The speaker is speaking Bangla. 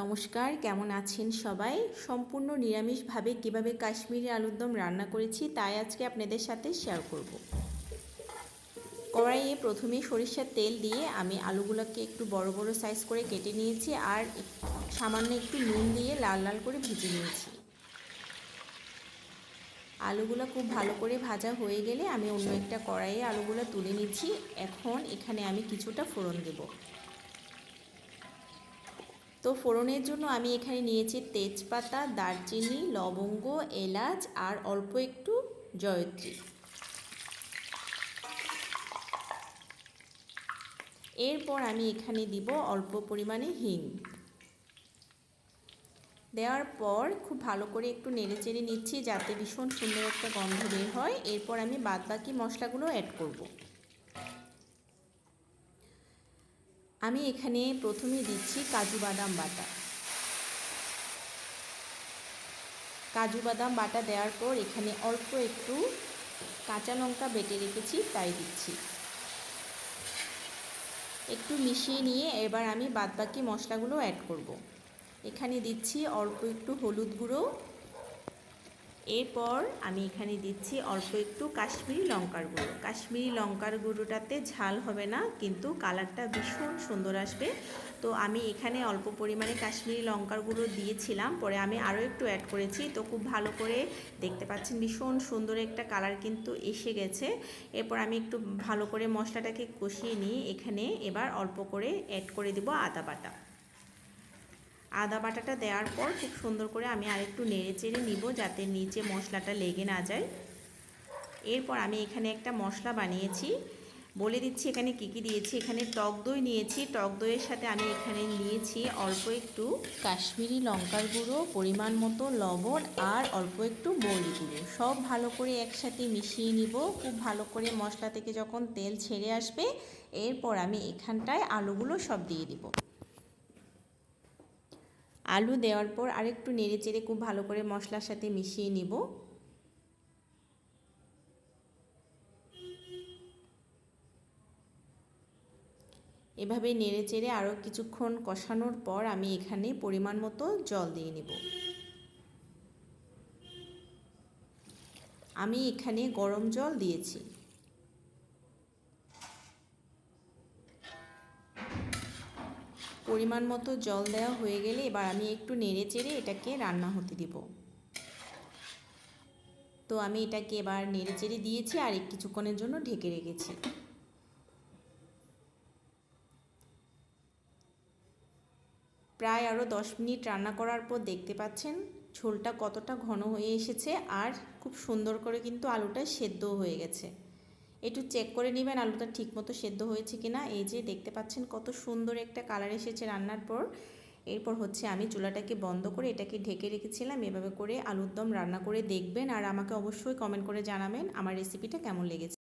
নমস্কার, কেমন আছেন সবাই? সম্পূর্ণ নিরামিষভাবে কীভাবে কাশ্মীরি আলুর দম রান্না করেছি তাই আজকে আপনাদের সাথে শেয়ার করব। কড়াইয়ে প্রথমে সরিষার তেল দিয়ে আমি আলুগুলোকে একটু বড় বড় সাইজ করে কেটে নিয়েছি আর সামান্য একটু নুন দিয়ে লাল লাল করে ভেজে নিয়েছি। আলুগুলো খুব ভালো করে ভাজা হয়ে গেলে আমি অন্য একটা কড়াইয়ে আলুগুলো তুলে নিচ্ছি। এখন এখানে আমি কিছুটা ফোড়ন দেবো। তো ফোড়নের জন্য আমি এখানে নিয়েছি তেজপাতা, দারচিনি, লবঙ্গ, এলাচ আর অল্প একটু জয়ত্রী। এরপর আমি এখানে দিব অল্প পরিমাণে হিং। দেওয়ার পর খুব ভালো করে একটু নেড়ে চেড়ে নিচ্ছি যাতে ভীষণ সুন্দর একটা গন্ধ বের হয়। এরপর আমি বাদবাকি মশলাগুলো অ্যাড করব। আমি এখানে প্রথমে দিচ্ছি কাজু বাদাম বাটা কাজু বাদাম বাটা দেওয়ার পর এখানে অল্প একটু কাঁচা লঙ্কা বেটে রেখেছি, তাই দিচ্ছি একটু মিশিয়ে নিয়ে এবার আমি বাদবাকি মশলাগুলো অ্যাড করব। এখানে দিচ্ছি অল্প একটু হলুদ গুঁড়ো এরপর আমি এখানে দিচ্ছি অল্প একটু কাশ্মীরি লঙ্কার গুঁড়ো। কাশ্মীরি লঙ্কার গুঁড়োটাতে ঝাল হবে না, কিন্তু কালারটা ভীষণ সুন্দর আসবে। তো আমি এখানে অল্প পরিমাণে কাশ্মীরি লঙ্কার গুঁড়ো দিয়েছিলাম, পরে আমি আরও একটু অ্যাড করেছি। তো খুব ভালো করে দেখতে পাচ্ছেন ভীষণ সুন্দর একটা কালার কিন্তু এসে গেছে। এরপর আমি একটু ভালো করে মশলাটাকে কষিয়ে নিয়ে এখানে এবার অল্প করে অ্যাড করে দেবো আদা বাটা। আদা বাটাটা দেওয়ার পর খুব সুন্দর করে আমি আরেকটু নেড়ে চেড়ে নিব যাতে নিচে মশলাটা লেগে না যায়। এরপর আমি এখানে একটা মশলা বানিয়েছি। বলে দিচ্ছি এখানে কী কী দিয়েছি। এখানে টক দই নিয়েছি। টক দইয়ের সাথে আমি এখানে নিয়েছি অল্প একটু কাশ্মীরি লঙ্কার গুঁড়ো, পরিমাণ মতো লবণ আর অল্প একটু বড়ি গুঁড়ো। সব ভালো করে একসাথে মিশিয়ে নিব। খুব ভালো করে মশলা থেকে যখন তেল ছেড়ে আসবে, এরপর আমি এখানটায় আলুগুলো সব দিয়ে দিব। আলু দেওয়ার পর আরেকটু নেড়ে চেড়ে খুব ভালো করে মশলার সাথে মিশিয়ে নিব। এভাবে নেড়ে চেড়ে আরও কিছুক্ষণ কষানোর পর আমি এখানে পরিমাণ মতো জল দিয়ে নেব। আমি এখানে গরম জল দিয়েছি। পরিমাণ মতো জল দেওয়া হয়ে গেলে এবার আমি একটু নেড়ে চেড়ে এটাকে রান্না হতে দিব। তো আমি এটাকে এবার নেড়ে চেড়ে দিয়েছি আর কিছুক্ষণের জন্য ঢেকে রেখেছি। প্রায় আরও দশ মিনিট রান্না করার পর দেখতে পাচ্ছেন ঝোলটা কতটা ঘন হয়ে এসেছে আর খুব সুন্দর করে কিন্তু আলুটা সেদ্ধ হয়ে গেছে। একটু চেক করে নেবেন, আলুটা ঠিক মতো সেদ্ধ হয়েছে কি না এই যে দেখতে পাচ্ছেন কত সুন্দর একটা কালার এসেছে রান্নার পর। এরপর হচ্ছে আমি চুলাটাকে বন্ধ করে এটাকে ঢেকে রেখেছিলাম। এভাবে করে আলুর দম রান্না করে দেখবেন। আর আমাকে অবশ্যই কমেন্ট করে জানাবেন আমার রেসিপিটা কেমন লেগেছে।